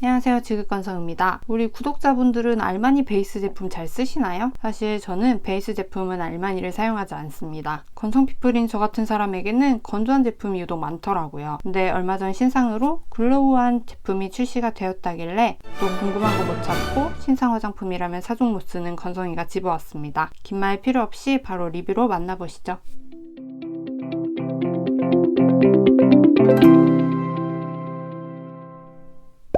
안녕하세요 지극건성입니다. 우리 구독자분들은 알마니 베이스 제품 잘 쓰시나요? 사실 저는 베이스 제품은 알마니를 사용하지 않습니다. 건성 피플인 저 같은 사람에게는 건조한 제품이 유독 많더라고요. 근데 얼마 전 신상으로 글로우한 제품이 출시가 되었다길래 또 궁금한 거못 참고 신상 화장품이라면 사종 못 쓰는 건성이가 집어왔습니다. 긴 말 필요 없이 바로 리뷰로 만나보시죠.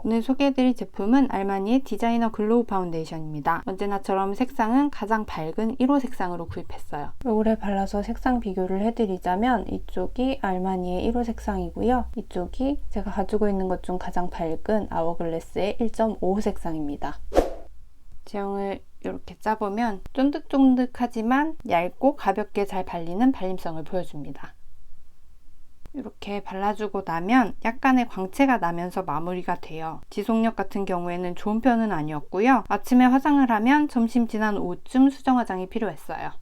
오늘 소개해드릴 제품은 알마니의 디자이너 글로우 파운데이션입니다. 언제나처럼 색상은 가장 밝은 1호 색상으로 구입했어요. 얼굴에 발라서 색상 비교를 해드리자면 이쪽이 알마니의 1호 색상이고요. 이쪽이 제가 가지고 있는 것 중 가장 밝은 아워글래스의 1.5호 색상입니다. 제형을 이렇게 짜보면 쫀득쫀득하지만 얇고 가볍게 잘 발리는 발림성을 보여줍니다. 이렇게 발라주고 나면 약간의 광채가 나면서 마무리가 돼요. 지속력 같은 경우에는 좋은 편은 아니었고요. 아침에 화장을 하면 점심 지난 오후쯤 수정 화장이 필요했어요.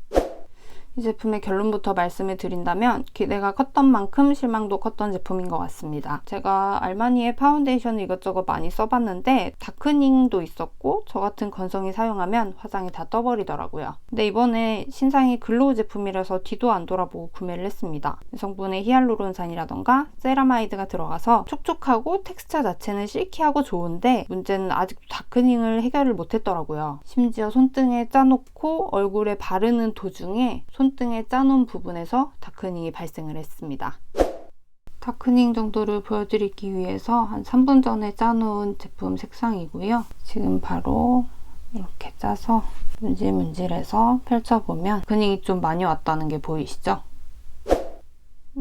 이 제품의 결론부터 말씀을 드린다면 기대가 컸던 만큼 실망도 컸던 제품인 것 같습니다. 제가 알마니의 파운데이션을 이것저것 많이 써봤는데 다크닝도 있었고 저 같은 건성이 사용하면 화장이 다 떠버리더라고요. 근데 이번에 신상이 글로우 제품이라서 뒤도 안 돌아보고 구매를 했습니다. 성분에 히알루론산이라던가 세라마이드가 들어가서 촉촉하고 텍스처 자체는 실키하고 좋은데 문제는 아직도 다크닝을 해결을 못했더라고요. 심지어 손등에 짜놓고 얼굴에 바르는 도중에 손 등에 짜놓은 부분에서 다크닝이 발생을 했습니다. 다크닝 정도를 보여드리기 위해서 한 3분 전에 짜놓은 제품 색상이고요. 지금 바로 이렇게 짜서 문질문질해서 펼쳐보면 근육이 좀 많이 왔다는 게 보이시죠?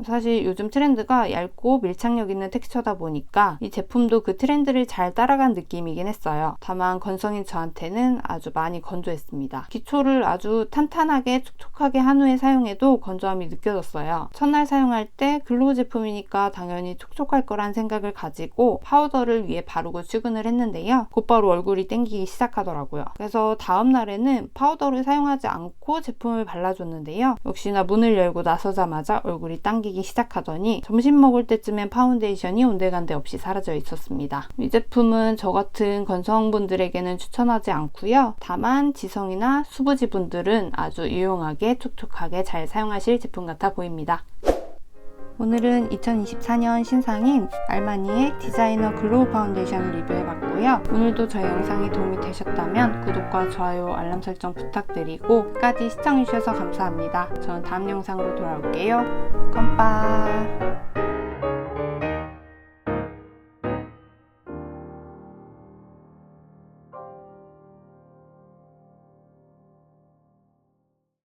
사실 요즘 트렌드가 얇고 밀착력 있는 텍스처다 보니까 이 제품도 그 트렌드를 잘 따라간 느낌이긴 했어요. 다만 건성인 저한테는 아주 많이 건조했습니다. 기초를 아주 탄탄하게 촉촉하게 한 후에 사용해도 건조함이 느껴졌어요. 첫날 사용할 때 글로우 제품이니까 당연히 촉촉할 거란 생각을 가지고 파우더를 위에 바르고 출근을 했는데요. 곧바로 얼굴이 땡기기 시작하더라고요. 그래서 다음 날에는 파우더를 사용하지 않고 제품을 발라줬는데요. 역시나 문을 열고 나서자마자 얼굴이 당기기 생기기 시작하더니 점심 먹을 때쯤엔 파운데이션이 온데간데 없이 사라져 있었습니다. 이 제품은 저 같은 건성분들에게는 추천하지 않고요. 다만 지성이나 수부지 분들은 아주 유용하게 촉촉하게 잘 사용하실 제품 같아 보입니다. 오늘은 2024년 신상인 알마니의 디자이너 글로우 파운데이션을 리뷰해봤고요. 오늘도 저희 영상이 도움이 되셨다면 구독과 좋아요, 알람 설정 부탁드리고 끝까지 시청해주셔서 감사합니다. 저는 다음 영상으로 돌아올게요. 컴빠